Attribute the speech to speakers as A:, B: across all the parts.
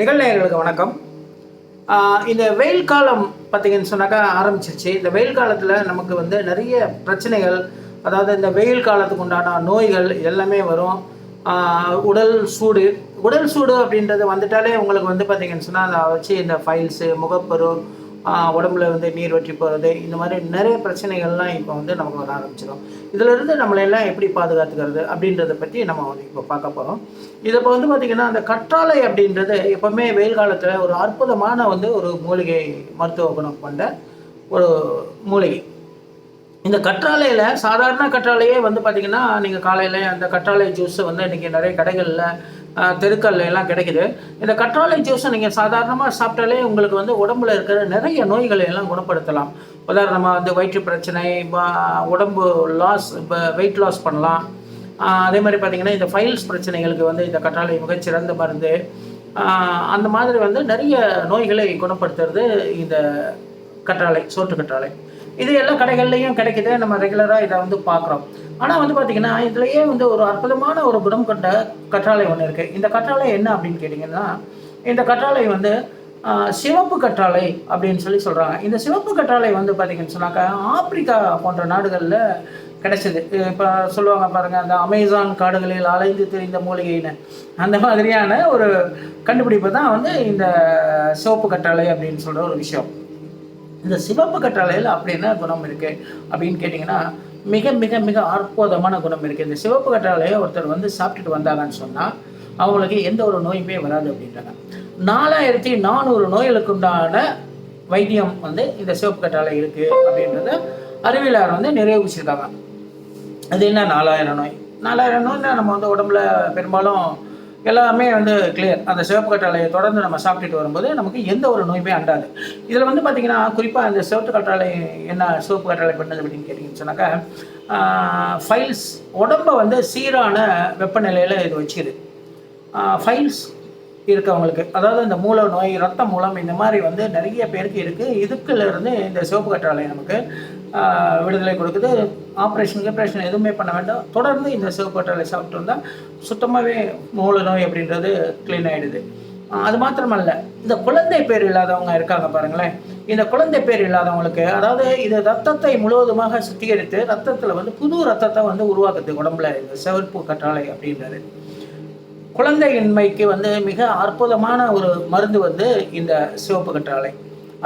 A: நிகழ்நேயர்களுக்கு வணக்கம். இந்த வெயில் காலம் பார்த்தீங்கன்னு சொன்னாக்கா ஆரம்பிச்சிருச்சு. இந்த வெயில் காலத்தில் நமக்கு வந்து நிறைய பிரச்சனைகள் அதாவது இந்த வெயில் காலத்துக்கு உண்டான நோய்கள் எல்லாமே வரும். உடல் சூடு. உடல் சூடு அப்படின்றது வந்துட்டாலே உங்களுக்கு வந்து பார்த்தீங்கன்னு சொன்னால் அதை வச்சு இந்த ஃபைல்ஸு முகப்பரு உடம்புல வந்து நீர் வற்றி போகிறது இந்த மாதிரி நிறைய பிரச்சனைகள்லாம் இப்போ வந்து நமக்கு வர ஆரம்பிச்சிடும் இதிலிருந்து நம்மளை எல்லாம் எப்படி பாதுகாத்துக்கிறது அப்படின்றத பற்றி நம்ம வந்து இப்போ பார்க்க போகிறோம் இதை இப்போ வந்து பார்த்திங்கன்னா அந்த கற்றாழை அப்படின்றது எப்போவுமே வெயில் காலத்தில் ஒரு அற்புதமான வந்து ஒரு மூலிகை மருத்துவ குணம் கொண்ட ஒரு மூலிகை. இந்த கற்றாழையில் சாதாரண கற்றாழையே வந்து பார்த்திங்கன்னா நீங்கள் காலையில் அந்த கற்றாழை ஜூஸை வந்து இன்றைக்கி நிறைய கடைகளில் ஆஹ், எல்லாம் கிடைக்குது. இந்த கற்றாழை ஜூஸை நீங்கள் சாதாரணமாக சாப்பிட்டாலே உங்களுக்கு வந்து உடம்புல இருக்கிற நிறைய நோய்களை எல்லாம் குணப்படுத்தலாம். உதாரணமாக வந்து வயிற்று பிரச்சனை உடம்பு லாஸ் இப்போ வெயிட் லாஸ் பண்ணலாம். அதே மாதிரி பார்த்திங்கன்னா இந்த ஃபைல்ஸ் பிரச்சனைகளுக்கு வந்து இந்த கற்றாழை மிகச்சிறந்த மருந்து. அந்த மாதிரி வந்து நிறைய நோய்களை குணப்படுத்துறது இந்த கற்றாழை சோற்று கற்றாழை. இது எல்லா கடைகள்லையும் கிடைக்குது. நம்ம ரெகுலராக இதை வந்து பார்க்குறோம் ஆனால் வந்து பார்த்திங்கன்னா இதுலேயே வந்து ஒரு அற்புதமான ஒரு குணம் கொண்ட கற்றாழை ஒன்று இருக்குது இந்த கற்றாழை என்ன அப்படின்னு கேட்டிங்கன்னா இந்த கற்றாழை வந்து சிவப்பு கற்றாழை அப்படின்னு சொல்லி சொல்கிறாங்க இந்த சிவப்பு கற்றாழை வந்து பார்த்திங்கன்னு சொன்னாக்கா ஆப்பிரிக்கா போன்ற நாடுகளில் கிடைச்சது. இப்போ சொல்லுவாங்க பாருங்கள் அந்த அமேசான் காடுகளில் அலைந்து தெரிந்த மூலிகைன்னு. அந்த மாதிரியான ஒரு கண்டுபிடிப்பு தான் வந்து இந்த சிவப்பு கற்றாழை அப்படின்னு சொல்கிற ஒரு விஷயம். இந்த சிவப்பு கற்றாழையில் அப்படி என்ன குணம் இருக்குது அப்படின்னு கேட்டிங்கன்னா மிக மிக மிக அற்புதமான குணம் இருக்குது இந்த சிவப்பு கற்றாழையை ஒருத்தர் வந்து சாப்பிட்டுட்டு வந்தாங்கன்னு சொன்னால் அவங்களுக்கு எந்த ஒரு நோயுமே வராது அப்படின்றாங்க. நாலாயிரத்தி நானூறு நோய்களுக்கு உண்டான வைத்தியம் வந்து இந்த சிவப்பு கற்றாழை இருக்குது அப்படின்றத அறிவியலார் வந்து நிறைவேற்றிருக்காங்க அது என்ன நாலாயிரம் நோய்? நாலாயிரம் நோய்னா நம்ம வந்து உடம்புல பெரும்பாலும் எல்லாமே வந்து கிளியர் அந்த சிவப்பு கற்றாழையை தொடர்ந்து நம்ம சாப்பிட்டுட்டு வரும்போது நமக்கு எந்த ஒரு நோயுமே அண்டாது. இதில் வந்து பார்த்திங்கன்னா குறிப்பாக இந்த சிவப்பு கற்றாழை என்ன சிவப்பு கற்றாழை பண்ணது அப்படின்னு கேட்டிங்கன்னு சொன்னாக்கா ஃபைல்ஸ் உடம்பை வந்து சீரான வெப்பநிலையில் இது வச்சுக்குது ஃபைல்ஸ் இருக்கவங்களுக்கு அதாவது இந்த மூல நோய் ரத்த மூலம் இந்த மாதிரி வந்து நிறைய பேருக்கு இருக்குது இதுக்குலேருந்து இந்த சிவப்பு கற்றாழை நமக்கு விடுதலை கொடுக்குது. ஆப்ரேஷன் ஆப்ரேஷன் எதுவுமே பண்ண வேண்டாம். தொடர்ந்து இந்த சிவப்பு சாப்பிட்டு வந்தால் சுத்தமாகவே மூல நோய் அப்படின்றது க்ளீன் ஆகிடுது அது மாத்திரமல்ல இந்த குழந்தை பேர் இல்லாதவங்க இருக்காங்க பாருங்களேன். இந்த குழந்தை பேர் இல்லாதவங்களுக்கு அதாவது இது ரத்தத்தை முழுவதுமாக சுத்திகரித்து ரத்தத்தில் வந்து புது ரத்தத்தை வந்து உருவாக்குது உடம்புல இந்த சிவப்பு கற்றாழை அப்படின்றது. குழந்தையின்மைக்கு வந்து மிக அற்புதமான ஒரு மருந்து வந்து இந்த சிவப்பு கற்றாழை.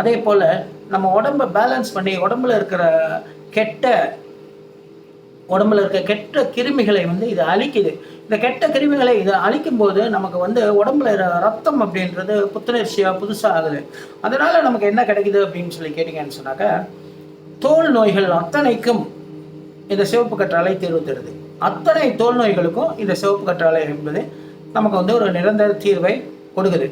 A: அதே போல் நம்ம உடம்பை பேலன்ஸ் பண்ணி உடம்புல இருக்கிற கெட்ட உடம்புல இருக்க கெட்ட கிருமிகளை வந்து இது அழிக்குது. இந்த கெட்ட கிருமிகளை இதை அழிக்கும் போது நமக்கு வந்து உடம்புல ர- ரத்தம் அப்படின்றது புத்துணர்ச்சியாக புதுசாக ஆகுது. அதனால நமக்கு என்ன கிடைக்குது அப்படின்னு சொல்லி கேட்டிங்கன்னு சொன்னாக்க தோல் நோய்கள் அத்தனைக்கும் இந்த சிவப்பு கற்றாழை தீர்வு தருது. அத்தனை தோல் நோய்களுக்கும் இந்த சிவப்பு கற்றாழை என்பது நமக்கு வந்து ஒரு நிரந்தர தீர்வை கொடுக்குது.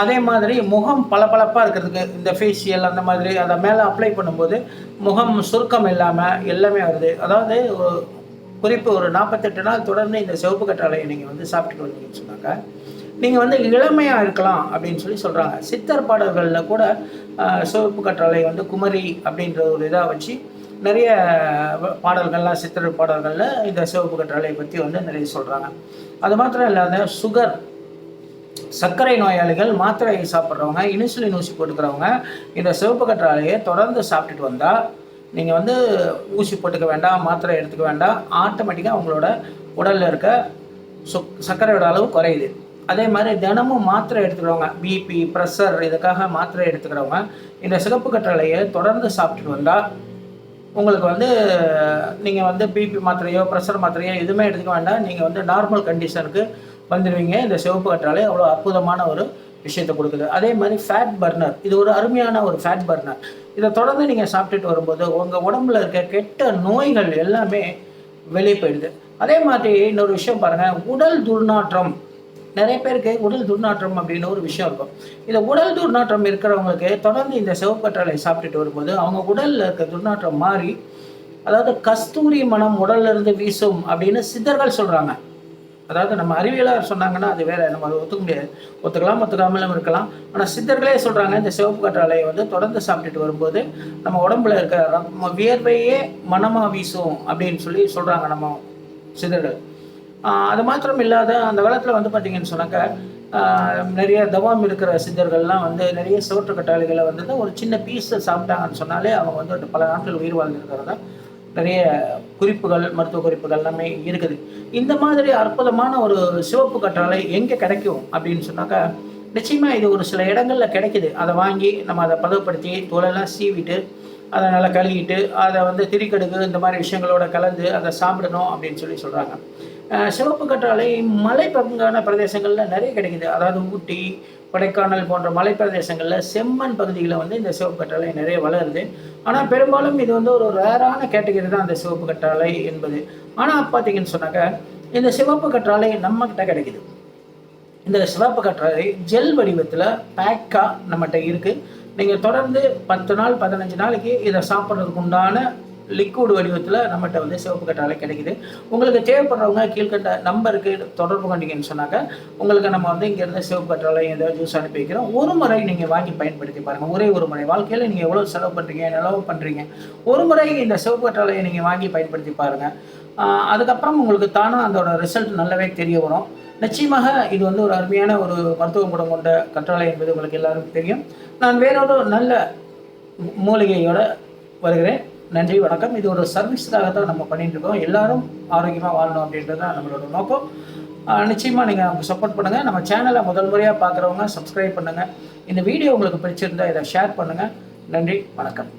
A: அதே மாதிரி முகம் பளபளப்பாக இருக்கிறதுக்கு இந்த ஃபேஷியல் அந்த மாதிரி அதை மேலே அப்ளை பண்ணும்போது முகம் சுருக்கம் இல்லாமல் எல்லாமே வருது. அதாவது குறிப்பு ஒரு நாற்பத்தெட்டு நாள் தொடர்ந்து இந்த சிவப்பு கற்றாழையை நீங்கள் வந்து சாப்பிட்டுட்டு வந்தீங்கன்னு சொன்னாங்க. நீங்கள் வந்து இளமையாக இருக்கலாம் அப்படின்னு சொல்லி சொல்கிறாங்க சித்தர் பாடல்களில் கூட சிவப்பு கற்றாழை வந்து குமரி அப்படின்ற ஒரு இதாக வச்சு நிறைய பாடல்கள்லாம் சித்தர் பாடல்களில் இந்த சிவப்பு கற்றாழையை பற்றி வந்து நிறைய சொல்கிறாங்க அது மாத்திரம் இல்லாத சுகர் சர்க்கரை நோயாளிகள் மாத்திரை சாப்பிட்றவங்க இன்சுலின் ஊசி போட்டுக்கிறவங்க இந்த சிவப்பு கற்றாழையை தொடர்ந்து சாப்பிட்டுட்டு வந்தால் நீங்கள் வந்து ஊசி போட்டுக்க வேண்டாம் மாத்திரை எடுத்துக்க வேண்டாம் ஆட்டோமேட்டிக்காக உங்களோட உடலில் இருக்க சு சர்க்கரையோட அளவு குறையுது. அதே மாதிரி தினமும் மாத்திரை எடுத்துக்கிறவங்க பிபி ப்ரெஷர் இதுக்காக மாத்திரை எடுத்துக்கிறவங்க இந்த சிகப்பு கற்றாழையை தொடர்ந்து சாப்பிட்டுட்டு வந்தால் உங்களுக்கு வந்து நீங்கள் வந்து பிபி மாத்திரையோ ப்ரெஷர் மாத்திரையோ எதுவுமே எடுத்துக்க வேண்டாம். நீங்கள் வந்து நார்மல் கண்டிஷனுக்கு வந்துடுவீங்க இந்த சிவப்பு கற்றாழை அவ்வளோ அற்புதமான ஒரு விஷயத்தை கொடுக்குது. அதே மாதிரி ஃபேட் பர்னர் இது ஒரு அருமையான ஒரு ஃபேட் பர்னர் இதை தொடர்ந்து நீங்கள் சாப்பிட்டுட்டு வரும்போது உங்கள் உடம்புல இருக்க கெட்ட நோய்கள் எல்லாமே வெளியே போயிடுது. அதே மாதிரி இன்னொரு விஷயம் பாருங்கள் உடல் துர்நாற்றம். நிறைய பேருக்கு உடல் துர்நாற்றம் அப்படின்னு ஒரு விஷயம் இருக்கும். இந்த உடல் துர்நாற்றம் இருக்கிறவங்களுக்கு தொடர்ந்து இந்த சிவப்பற்றலை சாப்பிட்டுட்டு வரும்போது அவங்க உடலில் இருக்க துர்நாற்றம் மாறி அதாவது கஸ்தூரி மனம் உடல்லிருந்து வீசும் அப்படின்னு சித்தர்கள் சொல்கிறாங்க அதாவது நம்ம அறிவியலாக சொன்னாங்கன்னா அது வேற நம்ம அதை ஒத்துக்க முடியாது. ஒத்துக்கலாம் ஒத்துக்காமலும் இருக்கலாம். ஆனால் சித்தர்களே சொல்கிறாங்க இந்த சிவப்பு கற்றாழையை வந்து தொடர்ந்து சாப்பிட்டுட்டு வரும்போது நம்ம உடம்புல இருக்கிற நம்ம வியர்வையே மனமாக வீசும் அப்படின்னு சொல்லி சொல்கிறாங்க நம்ம சித்தர்கள். அது மாத்திரம் இல்லாத அந்த காலத்தில் வந்து பார்த்தீங்கன்னு சொன்னாக்க நிறைய தவம் இருக்கிற சித்தர்கள்லாம் வந்து நிறைய சிவற்று கட்டாளிகளை வந்து ஒரு சின்ன பீஸை சாப்பிட்டாங்கன்னு சொன்னாலே அவங்க வந்து பல நாட்கள் உயிர் வாழ்ந்துருக்கிறதா நிறைய குறிப்புகள் மருத்துவ குறிப்புகள் எல்லாமே இருக்குது. இந்த மாதிரி அற்புதமான ஒரு சிவப்பு கற்றாழை எங்கே கிடைக்கும் அப்படின்னு சொன்னாக்கா நிச்சயமாக இது ஒரு சில இடங்களில் கிடைக்குது. அதை வாங்கி நம்ம அதை பதப்படுத்தி தோலெல்லாம் சீவிட்டு அதை நல்லா கழுவிட்டு அதை வந்து திரிக்கடுகு இந்த மாதிரி விஷயங்களோட கலந்து அதை சாப்பிடணும் அப்படின்னு சொல்லி சொல்கிறாங்க சிவப்பு கற்றாழை மலை பங்கான பிரதேசங்களில் நிறைய கிடைக்குது. அதாவது ஊட்டி கொடைக்கானல் போன்ற மலை பிரதேசங்களில் செம்மண் பகுதிகளில் வந்து இந்த சிவப்பு கற்றாழை நிறைய வளருது. ஆனால் பெரும்பாலும் இது வந்து ஒரு ரேரான கேட்டகரி தான் அந்த சிவப்பு கற்றாழை என்பது. ஆனால் பார்த்தீங்கன்னு சொன்னாக்க இந்த சிவப்பு கற்றாழை நம்மக்கிட்ட கிடைக்குது. இந்த சிவப்பு கற்றாழை ஜெல் வடிவத்தில் பேக்காக நம்மகிட்ட இருக்குது நீங்கள் தொடர்ந்து பத்து நாள் பதினஞ்சு நாளைக்கு இதை சாப்பிட்றதுக்கு உண்டான லிக்விட் வடிவத்தில் நம்மகிட்ட வந்து சிவப்பு கற்றாழை கிடைக்குது. உங்களுக்கு தேவைப்படுறவங்க கீழ்கண்ட நம்பருக்கு தொடர்பு கொண்டீங்கன்னு சொன்னாக்க உங்களுக்கு நம்ம வந்து இங்கேருந்து சிவப்பு கட்டாலை ஏதாவது ஜூஸ் அனுப்பி வைக்கிறோம். ஒரு முறை நீங்கள் வாங்கி பயன்படுத்தி பாருங்கள் ஒரே ஒரு முறை. வாழ்க்கையில் நீங்கள் எவ்வளோ செலவு பண்ணுறீங்க நிலவு பண்ணுறீங்க ஒரு முறை இந்த சிவப்பு கட்டாலையை நீங்கள் வாங்கி பயன்படுத்தி பாருங்கள் அதுக்கப்புறம் உங்களுக்கு தானாக அதோட ரிசல்ட் நல்லாவே தெரிய வரும். நிச்சயமாக இது வந்து ஒரு அருமையான ஒரு மருத்துவ குணம் கொண்ட கற்றாழை என்பது உங்களுக்கு எல்லாருக்கும் தெரியும். நான் வேறொரு நல்ல மூலிகையோடு வருகிறேன். நன்றி வணக்கம். இது ஒரு சர்வீஸ்க்காக தான் நம்ம பண்ணிட்டு இருக்கோம். எல்லாரும் ஆரோக்கியமாக வாழணும் அப்படின்றது தான் நம்மளோட நோக்கம். நிச்சயமாக நீங்கள் நமக்கு சப்போர்ட் பண்ணுங்கள் நம்ம சேனலை முதல் முறையாக பார்க்குறவங்க சப்ஸ்கிரைப் பண்ணுங்கள் இந்த வீடியோ உங்களுக்கு பிடிச்சிருந்தா இதை ஷேர் பண்ணுங்கள் நன்றி வணக்கம்.